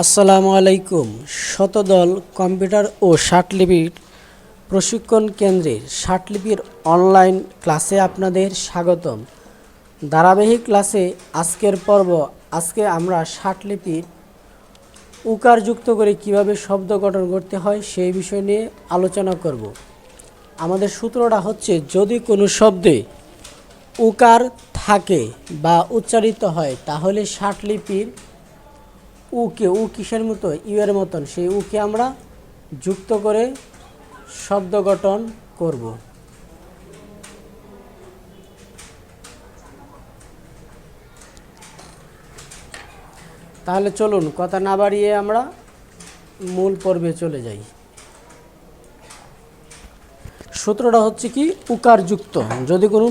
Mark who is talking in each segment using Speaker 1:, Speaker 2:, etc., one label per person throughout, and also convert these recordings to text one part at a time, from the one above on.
Speaker 1: আসসালামু আলাইকুম। শতদল কম্পিউটার ও ষাটলিপির প্রশিক্ষণ কেন্দ্রের ষাটলিপির অনলাইন ক্লাসে আপনাদের স্বাগতম। ধারাবাহিক ক্লাসে আজকের পর্ব, আজকে আমরা ষাটলিপির উকার যুক্ত করে কীভাবে শব্দ গঠন করতে হয় সেই বিষয় নিয়ে আলোচনা করব। আমাদের সূত্রটা হচ্ছে, যদি কোনো শব্দে উকার থাকে বা উচ্চারিত হয়, তাহলে ষাটলিপির উকে, উ কিসের মতো? ইউ এর মতন। সেই উকে আমরা যুক্ত করে শব্দ গঠন করব। তাহলে চলুন, কথা না বাড়িয়ে আমরা মূল পর্বে চলে যাই। সূত্রটা হচ্ছে কি, উকার যুক্ত। যদি কোনো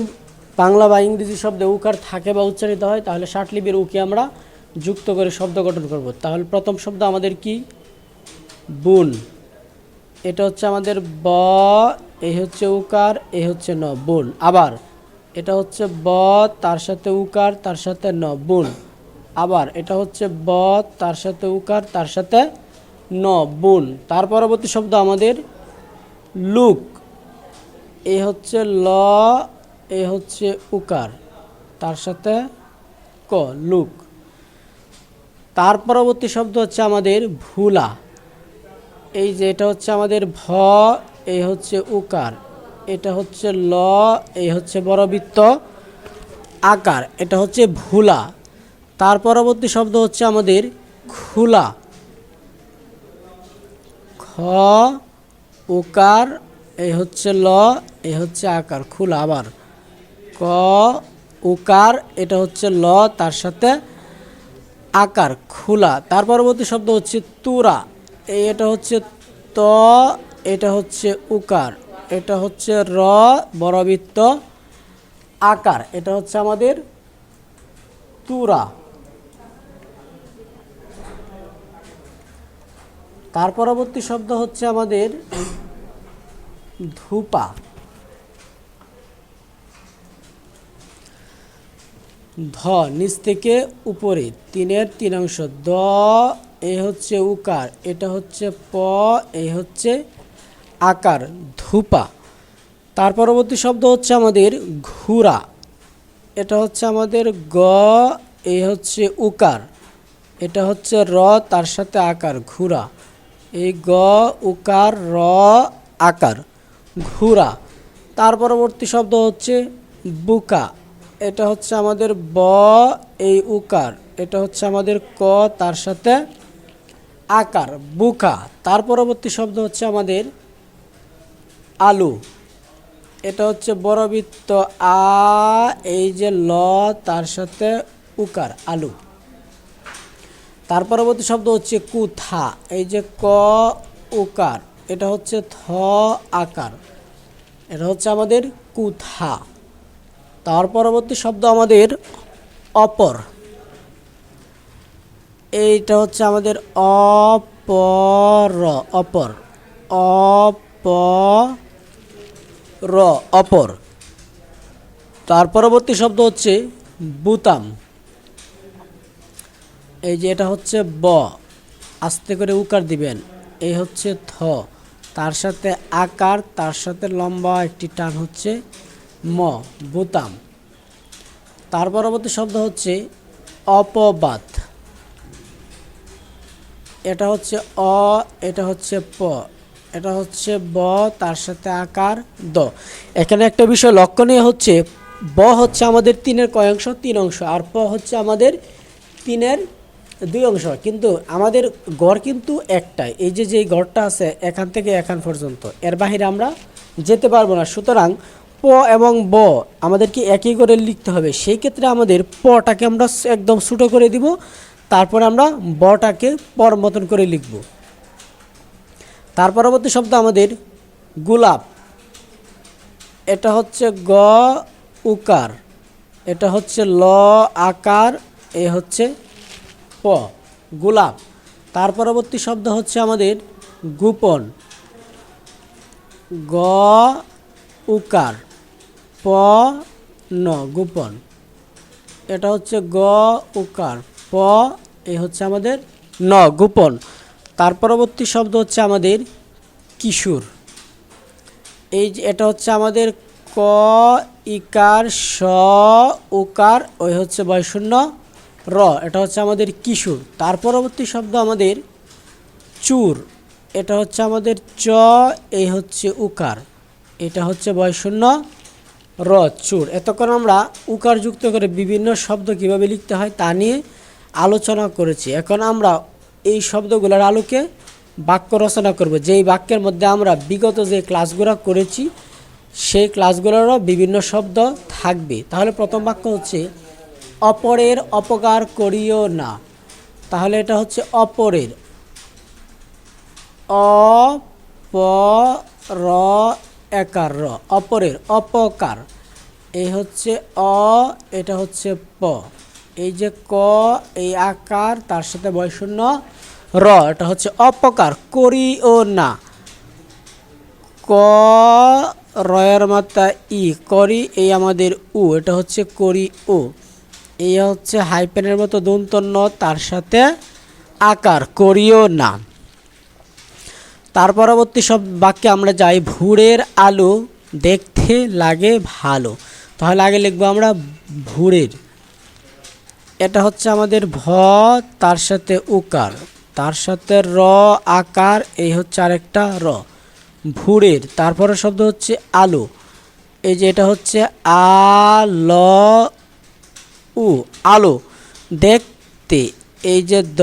Speaker 1: বাংলা বা ইংরেজি শব্দে উকার থাকে বা উচ্চারিত হয়, তাহলে ষাটলিপির উকে আমরা যুক্ত করে শব্দ গঠন করব। তাহলে প্রথম শব্দ আমাদের কি? বুন। এটা হচ্ছে আমাদের ব, এ হচ্ছে উকার, এ হচ্ছে ন, বুন। আবার, এটা হচ্ছে ব, তার সাথে উকার, তার সাথে ন, বুন। আবার, এটা হচ্ছে ব, তার সাথে উকার, তার সাথে ন, বুন। তার পরবর্তী শব্দ আমাদের লুক। এ হচ্ছে ল, এ হচ্ছে উকার, তার সাথে ক, লুক। তার পরবর্তী শব্দ হচ্ছে আমাদের ভুলা। এই যে এটা হচ্ছে আমাদের ভ, এই হচ্ছে উকার। এটা হচ্ছে ল, এই হচ্ছে বড়বৃত্ত আকার। এটা হচ্ছে ভুলা। তার পরবর্তী শব্দ হচ্ছে আমাদের খুলা। খ, উকার, এই হচ্ছে ল, এই হচ্ছে আকার, খুলা আবার। ক, উকার, এটা হচ্ছে ল, তার সাথে আকার, খোলা। তার পরবর্তী শব্দ হচ্ছে তুরা। এটা হচ্ছে ত, এটা হচ্ছে উকার। এটা হচ্ছে র বড়বৃত্ত আকার। এটা হচ্ছে আমাদের তুরা। তার পরবর্তী শব্দ হচ্ছে আমাদের ধূপা। ধ, নিচ থেকে উপরে, তিনের তিন অংশ দ, এ হচ্ছে উকার, এটা হচ্ছে প এই হচ্ছে আকার, ধূপা। তার পরবর্তী শব্দ হচ্ছে আমাদের ঘুরা। এটা হচ্ছে আমাদের গ এই হচ্ছে উকার। এটা হচ্ছে র, তার সাথে আকার, ঘুরা। এই গ, উকার, র, আকার, ঘুরা। তার পরবর্তী শব্দ হচ্ছে বুকা। এটা হচ্ছে আমাদের ব, এই উকার। এটা হচ্ছে আমাদের ক, তার সাথে আকার, বুকা। তার পরবর্তী শব্দ হচ্ছে আমাদের আলু। এটা হচ্ছে বড়বৃত্ত আ, এই যে ল, তার সাথে উকার, আলু। তার পরবর্তী শব্দ হচ্ছে কুথা। এই যে ক, উকার। এটা হচ্ছে থ, আকার। এটা হচ্ছে আমাদের কুথা। তার পরবর্তী শব্দ আমাদের অপর। এইটা হচ্ছে আমাদের অপর অপর অপ র অপর। তার পরবর্তী শব্দ হচ্ছে বুতাম। এই যে এটা হচ্ছে ব, আস্তে করে উকার দিবেন। এই হচ্ছে থ, তার সাথে আকার, তার সাথে লম্বা একটি টান হচ্ছে ম, বুতাম। তার পরবর্তী শব্দ হচ্ছে অপবাদ। এটা হচ্ছে অ, এটা হচ্ছে প। এটা হচ্ছে ব, তার সাথে আকার দ। এখানে একটা বিষয় লক্ষণীয় হচ্ছে, ব হচ্ছে আমাদের তিনের কয় অংশ? তিন অংশ। আর প হচ্ছে আমাদের তিনের দুই অংশ। কিন্তু আমাদের গড় কিন্তু একটাই। এই যে যে গড়টা আছে, এখান থেকে এখান পর্যন্ত। এর বাহিরে আমরা যেতে পারব না। সুতরাং প এবং ব আমাদেরকে একই করে লিখতে হবে। সেই ক্ষেত্রে আমাদের পটাকে আমরা একদম ছোটো করে দিব, তারপরে আমরা বটাকে পর মতন করে লিখব। তার পরবর্তী শব্দ আমাদের গোলাপ। এটা হচ্ছে গ উকার, এটা হচ্ছে ল আকার, এ হচ্ছে প, গোলাপ। তার পরবর্তী শব্দ হচ্ছে আমাদের গোপন। গ উকার। প, ন, গোপন। এটা হচ্ছে গ, উকার। প, এ হচ্ছে আমাদের ন, গোপন। তার পরবর্তী শব্দ হচ্ছে আমাদের কিশোর। এই এটা হচ্ছে আমাদের ক, ইকার, স, উকার ওই হচ্ছে বয়শূন্য র, এটা হচ্ছে আমাদের কিশোর। তার পরবর্তী শব্দ আমাদের চুর। এটা হচ্ছে আমাদের চ এই হচ্ছে উকার। এটা হচ্ছে বয়শূন্য র, চুর। এতক্ষণ আমরা উকার যুক্ত করে বিভিন্ন শব্দ কীভাবে লিখতে হয় তা নিয়ে আলোচনা করেছি। এখন আমরা এই শব্দগুলোর আলোকে বাক্য রচনা করব। যেই বাক্যের মধ্যে আমরা বিগত যে ক্লাসগুলো করেছি, সেই ক্লাসগুলোরও বিভিন্ন শব্দ থাকবে। তাহলে প্রথম বাক্য হচ্ছে, অপরের অপকার করিও না। তাহলে এটা হচ্ছে অপরের। অ প র একার র অপরের, অপকার। এই হচ্ছে অ, এটা হচ্ছে প। এই যে ক, এই আকার, তার সাথে বয়শূন্য র, এটা হচ্ছে অপকার, করি ও না। ক, রয়ের মাত্রা ই, করি এই আমাদের উ, এটা হচ্ছে করি ও। এই হচ্ছে হাইপেনের মতো দন্তন্য, তার সাথে আকার, করিও না। তার পরবর্তী সব বাক্যে আমরা যাই ভুরের আলো দেখতে লাগে ভালো। তাহলে আগে লিখব আমরা ভুরের এটা হচ্ছে আমাদের ভ, তার সাথে উকার। তার সাথে র, আকার, এই হচ্ছে আরেকটা র। ভুরের তারপরের শব্দ হচ্ছে আলো। এই যে এটা হচ্ছে আ ল উ, আলো। দেখতে, এই যে দ,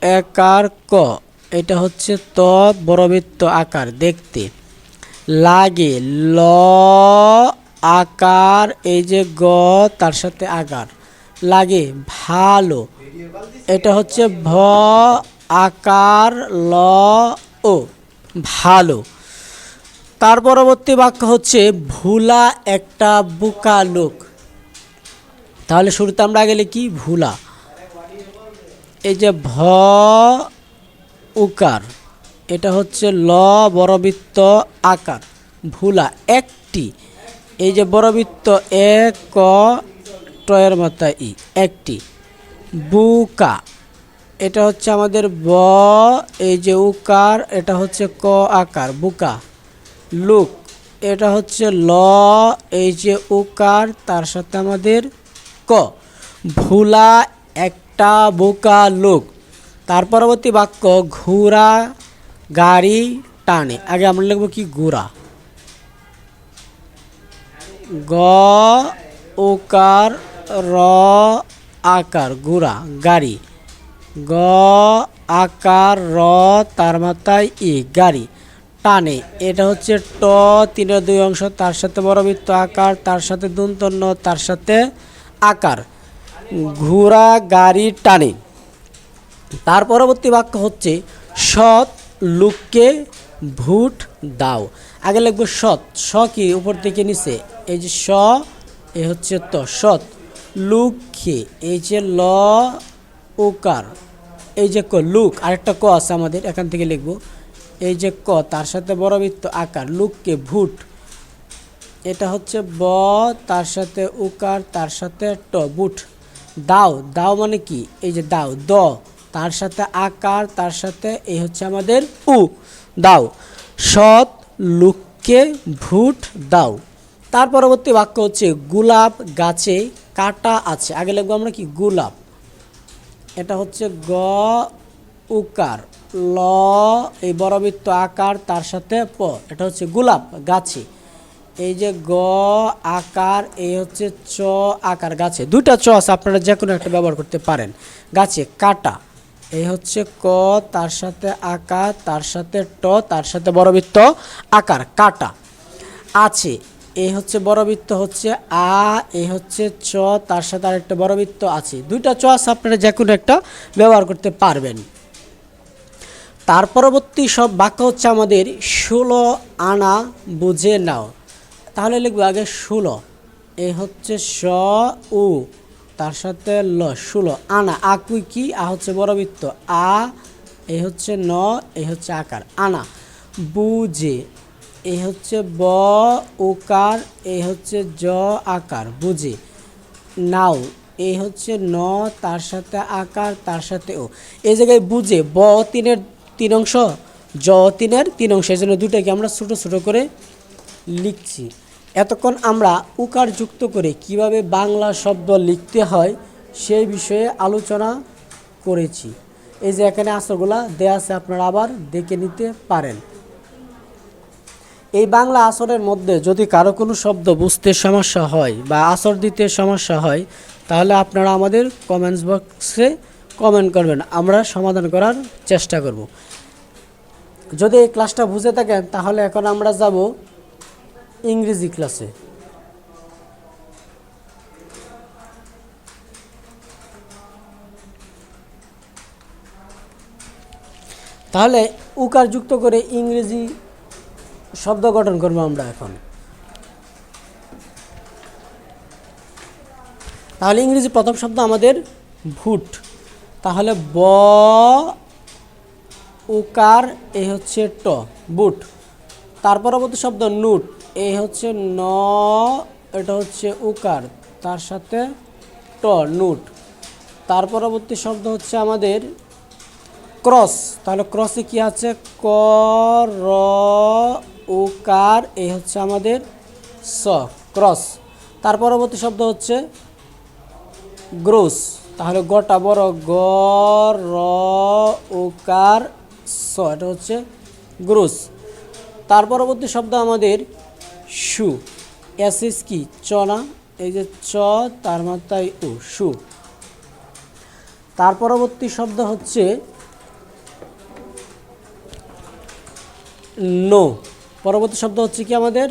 Speaker 1: একার ক। এটা হচ্ছে ত বড়বৃত্ত আকার, দেখতে। লাগে ল, আকার, এই যে গ, তার সাথে আকার লাগে ভালো, এটা হচ্ছে ভ, আকার, ল, ও, ভালো। তার পরবর্তী বাক্য হচ্ছে, ভুলা একটা বোকা লোক। তাহলে শুরুতে আমরা গেলে লিখি ভুলা। এই যে ভ উকার। এটা হচ্ছে ল, বড়বৃত্ত, আকার। ভুলা, একটি। এই যে বড়বৃত্ত এক ক টয়ের মাত্রা ই, একটি। বুকা, এটা হচ্ছে আমাদের ব, এই যে উকার, এটা হচ্ছে ক আকার, বুকা। লুক, এটা হচ্ছে ল, এই যে উকার, তার সাথে আমাদের ক। ভুলা, একটা বোকা, লোক। তার পরবর্তী বাক্য ঘোড়া, গাড়ি টানে। আগে আমরা লিখব কি? ঘোড়া। গ ওকার র, আকার, ঘোড়া, গাড়ি। গ, আকার, র, তার মাথায় ই, গাড়ি। টানে। এটা হচ্ছে ট তিনের দুই অংশ, তার সাথে বড়বৃত্ত আকার, তার সাথে দুন্তন্য, তার সাথে আকার। ঘোড়া, গাড়ি, টানে। তার পরবর্তী বাক্য হচ্ছে, সৎ লোককে ভোট দাও। আগে লিখব সৎ। স কি উপর থেকে নিচে? এই যে স, এ হচ্ছে ত। সৎ লুককে, এই যে ল, ওকার। এই যে ক, লুক। আরেকটা ক আছে আমাদের, এখান থেকে লিখব। এই যে ক, তার সাথে বড়বৃত্ত আকার। লুককে ভুট। এটা হচ্ছে ব, তার সাথে উকার তার সাথে ট বুট দাও। দাও মানে কি? এই যে দাও। দ। তার সাথে আকার, তার সাথে এই হচ্ছে আমাদের উ দাও। সৎ লোককে ভুট দাও। তার পরবর্তী বাক্য হচ্ছে, গোলাপ গাছে কাটা আছে। আগে লিখব আমরা কি? গোলাপ। এটা হচ্ছে গ, উকার। ল, এই বড়বৃত্ত আকার, তার সাথে প। এটা হচ্ছে গোলাপ গাছে। এই যে গ, আকার, এই হচ্ছে চ, আকার, গাছে। দুইটা চ আছে, আপনারা যে কোনো একটা ব্যবহার করতে পারেন। গাছে কাটা। এই হচ্ছে ক, তার সাথে আকার তার সাথে ট, তার সাথে বড়বৃত্ত আকার, কাটা। আছে, এই হচ্ছে বড়বৃত্ত হচ্ছে আ, এই হচ্ছে চ তার সাথে আরেকটা বড়বৃত্ত আছে। দুইটা চ আছে আপনারা যে কোনো একটা ব্যবহার করতে পারবেন। তার পরবর্তী সব বাক্য হচ্ছে আমাদের ষোলো আনা বুঝে নাও। তাহলে লিখব আগে ষোলো। এই হচ্ছে স, উ। তার সাথে ল, ষোলো। আনা আকুই কি, আ হচ্ছে বড়বৃত্ত। আ এই হচ্ছে ন এই হচ্ছে আকার। আনা বুঝে এই হচ্ছে ব ওকার এই হচ্ছে জ, আকার, বুঝে। নাও এই হচ্ছে ন, তার সাথে আকার, তার সাথে ও। এই জায়গায় বুঝে, ব তিনের তিন অংশ, জ তিনের তিন অংশ, এই জন্য দুটাকে আমরা ছোটো ছোটো করে লিখছি। এতক্ষণ আমরা উকার যুক্ত করে কীভাবে বাংলা শব্দ লিখতে হয় সেই বিষয়ে আলোচনা করেছি। এই যে এখানে আসরগুলা, দেয়া আছে আপনারা আবার দেখে নিতে পারেন। এই বাংলা আসরের মধ্যে যদি কারও কোনো শব্দ বুঝতে সমস্যা হয় বা আসর দিতে সমস্যা হয়, তাহলে আপনারা আমাদের কমেন্টস বক্সে কমেন্ট করবেন। আমরা সমাধান করার চেষ্টা করব। যদি এই ক্লাসটা বুঝে থাকেন, তাহলে এখন আমরা যাব ইংরেজি ক্লাসে। তাহলে উকার যুক্ত করে ইংরেজি শব্দ গঠন করব আমরা এখন। তাহলে ইংরেজি প্রথম শব্দ আমাদের ভুট। তাহলে ব, উকার এই হচ্ছে ট, বুট। তার পরবর্তী শব্দ নুট। এই হচ্ছে ন, এটা হচ্ছে উকার, তার সাথে ট, নুট। তার পরবর্তী শব্দ হচ্ছে আমাদের ক্রস। তাহলে ক্রসে কি আছে? ক, র, উকার, এই হচ্ছে আমাদের স, ক্রস। তার পরবর্তী শব্দ হচ্ছে গ্রোস। তাহলে গটা বড় গ, র, উকার, স, এটা হচ্ছে গ্রোস। তার পরবর্তী শব্দ আমাদের সু। এস এস কি চনা এই যে চ, তার মাত্রায় উ সু। তার পরবর্তী শব্দ হচ্ছে নো। পরবর্তী শব্দ হচ্ছে কি আমাদের?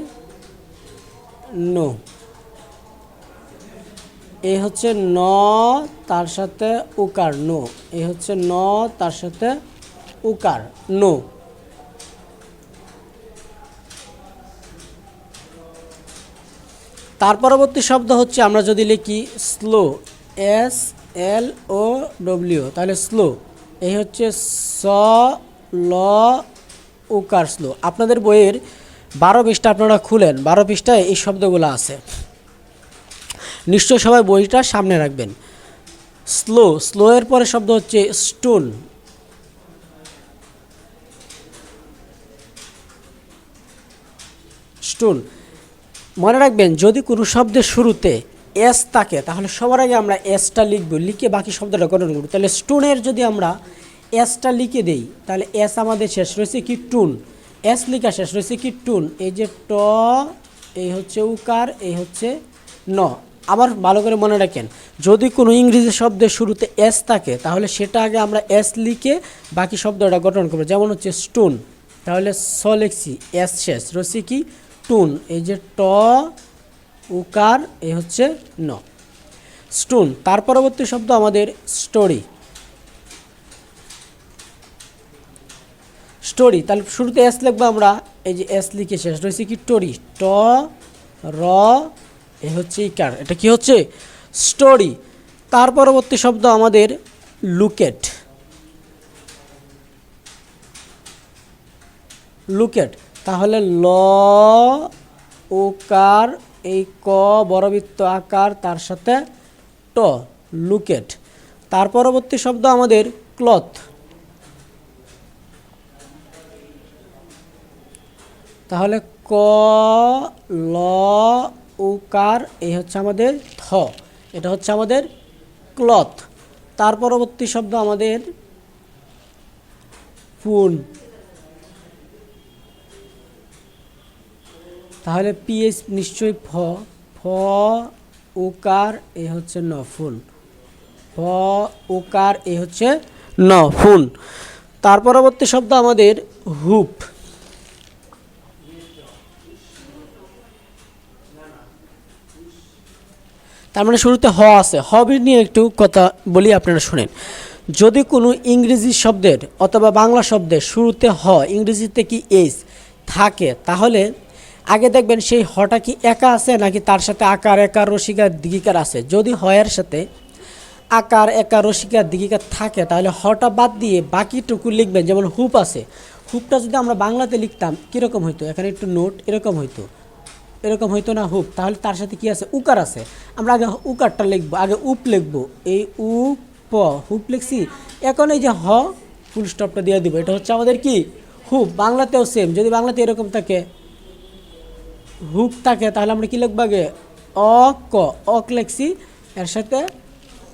Speaker 1: নো। এই হচ্ছে ন, তার সাথে উকার, নো। এই হচ্ছে ন, তার সাথে উকার, নো। তার পরবর্তী শব্দ হচ্ছে, আমরা যদি লিখি slow, S, L, O, W, তাহলে স্লো। এই হচ্ছে স, ল, উকার স্লো। আপনাদের বইয়ের বারো পৃষ্ঠা আপনারা খুলেন, বারো পৃষ্ঠায় এই শব্দগুলো আছে। নিশ্চয় সবাই বইটা সামনে রাখবেন। স্লো স্লো এর পরে শব্দ হচ্ছে স্টোন। স্টোন। মনে রাখবেন, যদি কোনো শব্দের শুরুতে এস থাকে, তাহলে সবার আগে আমরা এসটা লিখব, লিখে বাকি শব্দটা গঠন করব। তাহলে স্টোনের যদি আমরা এসটা লিখে দেই, তাহলে এস আমাদের শেষ রয়েছে কি? টুন। এস লিখা শেষ রয়েছে কি? টুন। এই যে ট, এই হচ্ছে উকার, এই হচ্ছে ন। আবার ভালো করে মনে রাখেন, যদি কোনো ইংরেজি শব্দের শুরুতে এস থাকে, তাহলে সেটা আগে আমরা এস লিখে বাকি শব্দটা গঠন করব। যেমন হচ্ছে স্টোন। তাহলে স লিখছি, এস শেষ। রয়েছে কি? টুন এই যে ট, উকার, এই হচ্ছে ন। স্টোন, তার পরবর্তী শব্দ আমাদের স্টোরি। স্টোরি, তাহলে শুরুতে এস লিখব আমরা, এই যে এস লিখে শেষ। রয়েছে কি টরি? ট, র, এ হচ্ছে ইকার। এটা কি হচ্ছে? স্টোরি। তার পরবর্তী শব্দ আমাদের লুকেট। লুকেট। তাহলে ল ওকার এই ক, বড়বৃত্ত আকার, তার সাথে ট, লুকেট। তার পরবর্তী শব্দ আমাদের ক্লথ। তাহলে ক, ল, উকার, এই হচ্ছে আমাদের থ। এটা হচ্ছে আমাদের ক্লথ। তার পরবর্তী শব্দ আমাদের ফুন। তাহলে পিএস নিশ্চয়ই ফ ফ উকার এই হচ্ছে ন ফুন ফ উকার এ হচ্ছে ন ফুন তার পরবর্তী শব্দ আমাদের হুপ। তার মানে শুরুতে হ আছে। হবির নিয়ে একটু কথা বলি আপনারা শুনেন। যদি কোনো ইংরেজি শব্দের অথবা বাংলা শব্দের শুরুতে হ, ইংরেজিতে কি এইচ থাকে, তাহলে আগে দেখবেন সেই হটা কি একা আছে নাকি তার সাথে আকার, একার, রসিকার দিগিকার আছে? যদি হয়ের সাথে আকার একা রসিকার দিগিকার থাকে, তাহলে হটা বাদ দিয়ে বাকিটুকু লিখবেন। যেমন হুপ আছে। হুপটা যদি আমরা বাংলাতে লিখতাম, কীরকম হইতো? এখানে একটু নোট, এরকম হইতো। এরকম হইতো না হুপ। তাহলে তার সাথে কি আছে? উকার আছে। আমরা আগে উকারটা লিখব, আগে উপ লিখব। এই উ, প, হুপ লিখছি। এখন এই যে হ ফুল স্টপটা দিয়ে দিব। এটা হচ্ছে আমাদের কি? হুপ। বাংলাতেও সেম যদি বাংলাতে এরকম থাকে হুক থাকে তাহলে আমরা কি লিখব আগে? অ ক অক লেখছি, এর সাথে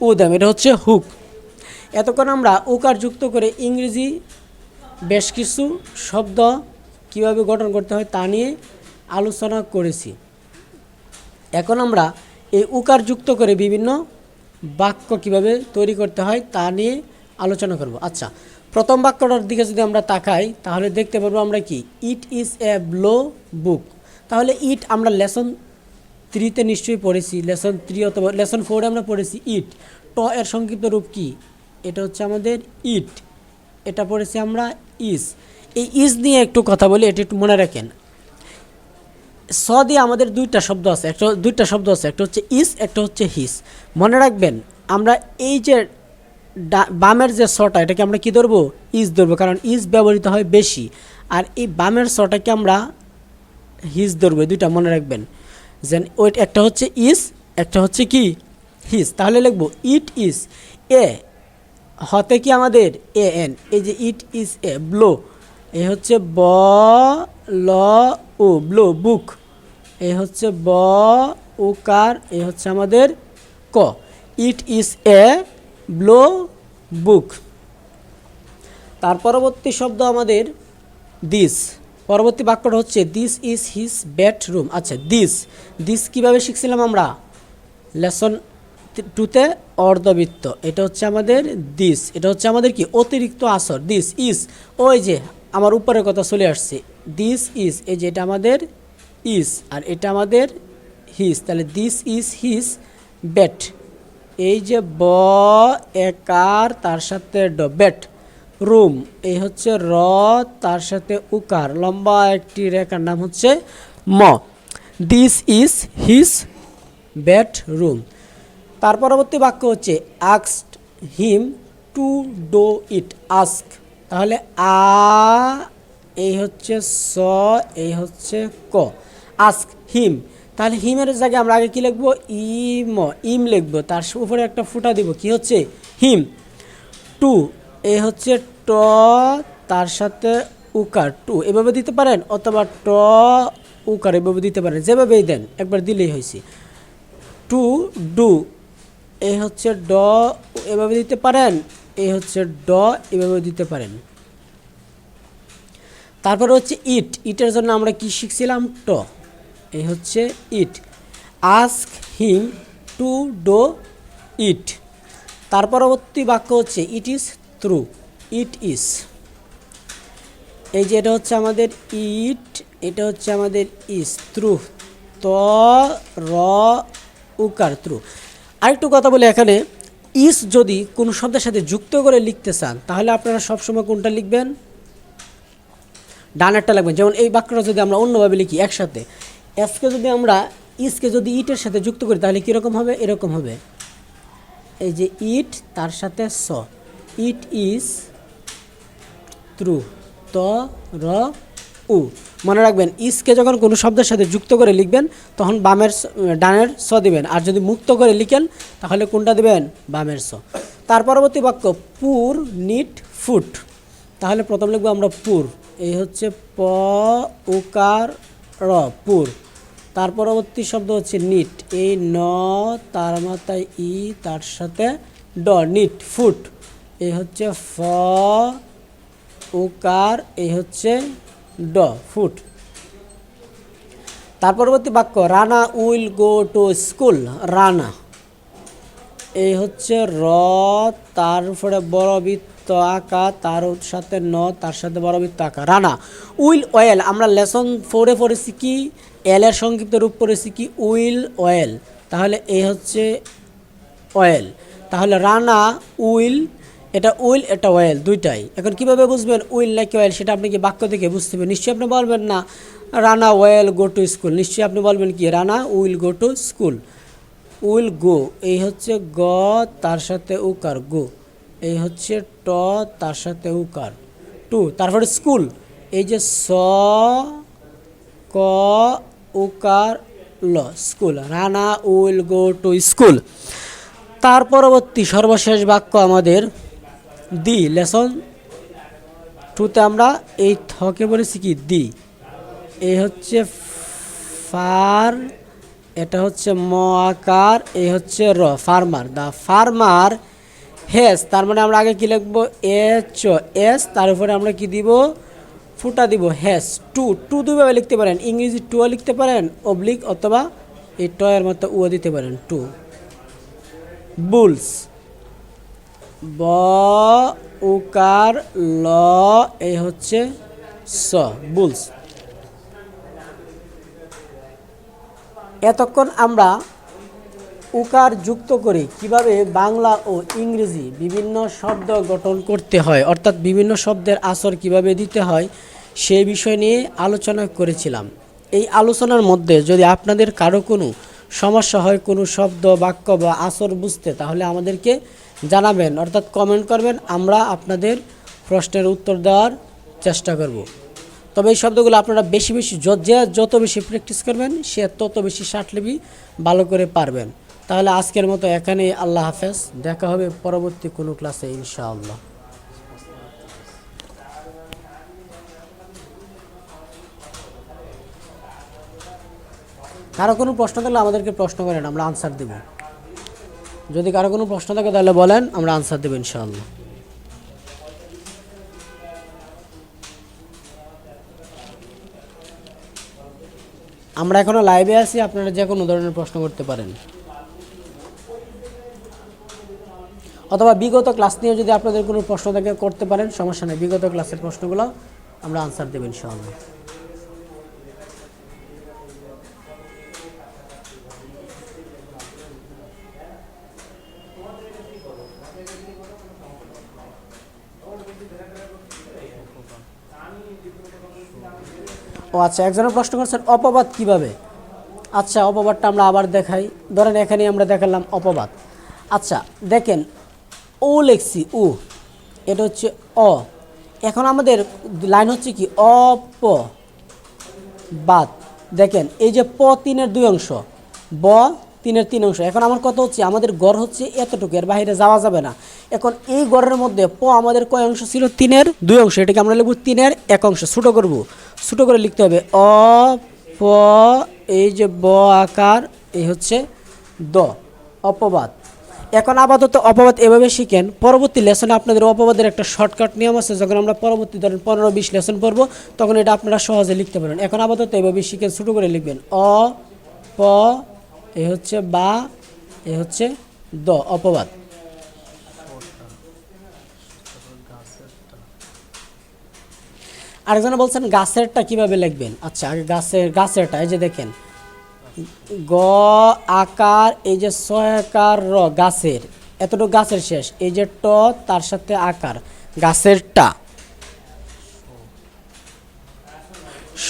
Speaker 1: উ দাম এটা হচ্ছে হুক। এতক্ষণ আমরা উকার যুক্ত করে ইংরেজি বেশ কিছু শব্দ কীভাবে গঠন করতে হয় তা নিয়ে আলোচনা করেছি। এখন আমরা এই উকার যুক্ত করে বিভিন্ন বাক্য কীভাবে তৈরি করতে হয় তা নিয়ে আলোচনা করব। আচ্ছা প্রথম বাক্যটার দিকে যদি আমরা তাকাই, তাহলে দেখতে পারব আমরা কি? ইট ইজ এ ব্লো বুক তাহলে ইট আমরা লেসন থ্রিতে নিশ্চয়ই পড়েছি, লেসন থ্রি অথবা লেসন ফোরে আমরা পড়েছি, ইট। ট এর সংক্ষিপ্ত রূপ কি? এটা হচ্ছে আমাদের ইট। এটা পড়েছি আমরা ইস। এই ইস নিয়ে একটু কথা বলি, এটি একটু মনে রাখেন। স দিয়ে আমাদের দুইটা শব্দ আছে, একটা দুইটা শব্দ আছে, একটা হচ্ছে ইস, একটা হচ্ছে হিস। মনে রাখবেন, আমরা এই যে বামের যে সটা, এটাকে আমরা কি ধরবো? ইস ধরবো, কারণ ইস ব্যবহৃত হয় বেশি। আর এই বামের সটাকে আমরা হিস ধরবে, দুইটা মনে রাখবেন। যেন ওই একটা হচ্ছে ইস একটা হচ্ছে কি? হিস তাহলে লিখব ইট ইস এ হতে কি আমাদের? এ এন এই যে ইট ইজ এ ব্লো এ হচ্ছে ব, ল ও ব্লো বুক এ হচ্ছে ব ও কার। এ হচ্ছে আমাদের ক। ইট ইজ এ ব্লো বুক তার পরবর্তী শব্দ আমাদের দিস পরবর্তী বাক্যটা হচ্ছে দিস ইজ হিজ বেডরুম আচ্ছা দিস দিস কীভাবে শিখছিলাম আমরা? লেসন টুতে অর্ধবৃত্ত। এটা হচ্ছে আমাদের দিস এটা হচ্ছে আমাদের কি? অতিরিক্ত আসর। দিস ইজ ওই যে আমার উপরের কথা চলে আসছে। দিস ইজ এই যে এটা আমাদের ইজ আর এটা আমাদের হিস তাহলে দিস ইজ হিস বেট এই যে ব, একার, তার সাথে ড বেট রুম। এই হচ্ছে র, তার সাথে উকার। লম্বা একটি রেখার নাম হচ্ছে ম। This is his bedroom তার পরবর্তী বাক্য হচ্ছে asked him to do it ask তাহলে, আ এই হচ্ছে স, এই হচ্ছে ক। আস্ক হিম তাহলে হিমের জায়গায় আমরা আগে কি লিখব? ইম ইম লিখব। তার উপরে একটা ফুটা দিব। কি হচ্ছে? হিম টু এ হচ্ছে ট, তার সাথে উকার, টু। এভাবে দিতে পারেন অথবা ট, উকার এভাবে দিতে পারেন। যেভাবেই দেন, একবার দিলেই হয়েছে। Two, do. এ হচ্ছে ড, এভাবে দিতে পারেন। এ হচ্ছে ড, এভাবে দিতে পারেন। তারপরে হচ্ছে ইট। ইটের জন্য আমরা কি শিখছিলাম? ট। এই হচ্ছে it. Ask him to do it. তার পরবর্তী বাক্য হচ্ছে, it is through it is এই যে এটা হচ্ছে আমাদের ইট এটা হচ্ছে আমাদের ইস ত্রু ত, র, উকার ত্রু আরেকটু কথা বলি এখানে ইস যদি কোনো শব্দের সাথে যুক্ত করে লিখতে চান, তাহলে আপনারা সবসময় কোনটা লিখবেন? ডানারটা লিখবেন যেমন এই বাক্যটা যদি আমরা অন্যভাবে লিখি একসাথে এসকে যদি আমরা ইসকে যদি ইটের সাথে যুক্ত করি, তাহলে কীরকম হবে? এরকম হবে। এই যে ইট তার সাথে স ইট ইজ থ্রু ত র উ মনে রাখবেন, ইসকে যখন কোনো শব্দের সাথে যুক্ত করে লিখবেন, তখন বামের ডানের স দিবেন। আর যদি মুক্ত করে লিখেন, তাহলে কোনটা দিবেন? বামের স। তার পরবর্তী বাক্য, পুর নিট ফুট। তাহলে প্রথম লিখব আমরা পুর। এই হচ্ছে প, উকার, র, পুর। তার পরবর্তী শব্দ হচ্ছে নিট। এই ন, তার মাথায় ই, তার সাথে ড, নিট, ফুট। এই হচ্ছে ফ উকার, এই হচ্ছে ড, ফুট। তার পরবর্তী বাক্য, Rana will go to school, Rana. এই হচ্ছে র, তার উপরে বড় বৃত্ত আঁকা, তার সাথে ন, তার সাথে বড় বৃত্ত আঁকা। রানা, উইল অয়েল আমরা লেসন ফোরে পড়েছি কি এলের সংক্ষিপ্ত রূপ পড়েছি কি উইল অয়েল তাহলে এই হচ্ছে অয়েল তাহলে রানা উইল এটা উইল এটা ওয়েল দুইটাই। এখন কীভাবে বুঝবেন উইল নাকি অয়েল সেটা আপনি কি বাক্য থেকে বুঝতে হবে নিশ্চয়ই আপনি বলবেন না, Rana well go to school নিশ্চয়ই আপনি বলবেন কি, Rana will go to school will go এই হচ্ছে গ, তার সাথে উকার গো এই হচ্ছে ট, তার সাথে উকার। টু, তারপরে স্কুল এই যে স, ক, উকার, ল school Rana will go to school তার পরবর্তী সর্বশেষ বাক্য আমাদের দি, লেসন টুতে আমরা এই থকে বলেছি কি? দি। এই হচ্ছে ফার, এটা হচ্ছে ম আকার, এই হচ্ছে র, ফার্মার। দা ফার্মার হেস, তার মানে আমরা আগে কি লিখব? এচ, এস, তার উপরে আমরা কি দিব? ফুটা দিব হ্যাস টু। টু দুইভাবে লিখতে পারেন। ইংরেজি টুও লিখতে পারেন, অবলিক অথবা এই টয়ের মতো উও দিতে পারেন, টু। বুলস। ব, উকার, ল এই হচ্ছে স, বুলস। এতক্ষণ আমরা উকার যুক্ত করে কীভাবে বাংলা ও ইংরেজি বিভিন্ন শব্দ গঠন করতে হয়, অর্থাৎ বিভিন্ন শব্দের আসর কীভাবে দিতে হয় সেই বিষয় নিয়ে আলোচনা করেছিলাম। এই আলোচনার মধ্যে যদি আপনাদের কারও কোনো সমস্যা হয়, কোনো শব্দ, বাক্য বা আসর বুঝতে, তাহলে আমাদেরকে জানাবেন, অর্থাৎ কমেন্ট করবেন, আমরা আপনাদের প্রশ্নের উত্তর দেওয়ার চেষ্টা করব। তবে এই শব্দগুলো আপনারা বেশি বেশি য- যত বেশি প্র্যাকটিস করবেন, সে তত বেশি ষাটলিপি ভালো করে পারবেন। তাহলে আজকের মতো এখানে আল্লাহ হাফেজ। দেখা হবে পরবর্তী কোনো ক্লাসে ইনশাআল্লাহ। কারও কোনো প্রশ্ন থাকলে আমাদেরকে প্রশ্ন করেন, আমরা আনসার দেব। যদি কারও কোনো প্রশ্ন থাকে তাহলে বলেন, আমরা আনসার দেবো ইনশাআল্লাহ। আমরা এখনও লাইভে আছি, আপনারা যে কোনো ধরনের প্রশ্ন করতে পারেন। অথবা বিগত ক্লাস নিয়ে যদি আপনাদের কোনো প্রশ্ন থাকে, করতে পারেন, সমস্যা নেই। বিগত ক্লাসের প্রশ্নগুলো আমরা আনসার দেবো ইনশাআল্লাহ। ও আচ্ছা একজনের প্রশ্ন করছেন, অপবাদ কীভাবে? আচ্ছা অপবাদটা আমরা আবার দেখাই। ধরেন এখানে আমরা দেখালাম অপবাদ। আচ্ছা দেখেন, ও লেখছি, উ। এটা হচ্ছে অ। এখন আমাদের লাইন হচ্ছে কি অপ বাদ দেখেন, এই যে প তিনের দুই অংশ, ব তিনের তিন অংশ। এখন আমার কথা হচ্ছে, আমাদের গড় হচ্ছে এতটুকু, এর বাইরে যাওয়া যাবে না। এখন এই গড়ের মধ্যে প আমাদের কয় অংশ ছিল? তিনের দুই অংশ। এটাকে আমরা লিখব তিনের এক অংশ। ছোটো করব। ছোটো করে লিখতে হবে। অ, প, এই যে ব আকার, এই হচ্ছে দ। অপবাদ। এখন আপাতত অপবাদ এভাবে শিখেন। পরবর্তী লেসনে আপনাদের অপবাদের একটা শর্টকাট নিয়ম আছে। যখন আমরা পরবর্তী ধরেন পনেরো, বিশ লেসন পড়ব, তখন এটা আপনারা সহজে লিখতে পারেন। এখন আপাতত এভাবে শিখেন, ছোটো করে লিখবেন। অ, প, এ হচ্ছে বা, এ হচ্ছে দ, অপবাদ। আরেকজন বলছেন, গাছেরটা কীভাবে লিখবেন? আচ্ছা আগে গাছের, গাছেরটা, এই যে দেখেন। গ, আকার, এই যে ছয় আকার র, গাছের, এতটুকু গাছের শেষ। এই যে ট, তার সাথে আকার। গাছের টা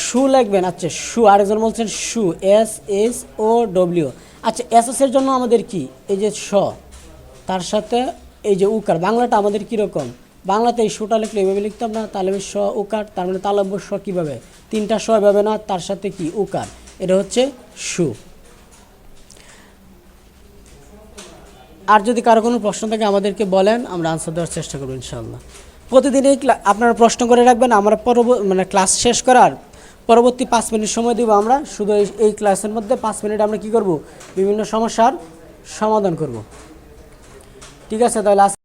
Speaker 1: শু লিখবেন আচ্ছা শু আরেকজন বলছেন shoe S S, O, W. আচ্ছা এস এস এর জন্য আমাদের কি? এই যে স, তার সাথে এই যে উকার। বাংলাটা আমাদের কীরকম? বাংলাতে সুটা লিখলে এইভাবে লিখতাম না তাহলে স উকার, তার মানে তালব্য স কীভাবে? তিনটা স এভাবে না, তার সাথে কি? উকার। এটা হচ্ছে সু। আর যদি কারও কোনো প্রশ্ন থাকে আমাদেরকে বলেন, আমরা আনসার দেওয়ার চেষ্টা করব ইনশাল্লাহ প্রতিদিন এই আপনারা প্রশ্ন করে রাখবেন, আমরা পরব মানে ক্লাস শেষ করার পরবর্তী পাঁচ মিনিট সময় দিব আমরা, শুধু এই- এই ক্লাসের মধ্যে পাঁচ মিনিট আমরা কি করব? বিভিন্ন সমস্যার সমাধান করব। ঠিক আছে, তাহলে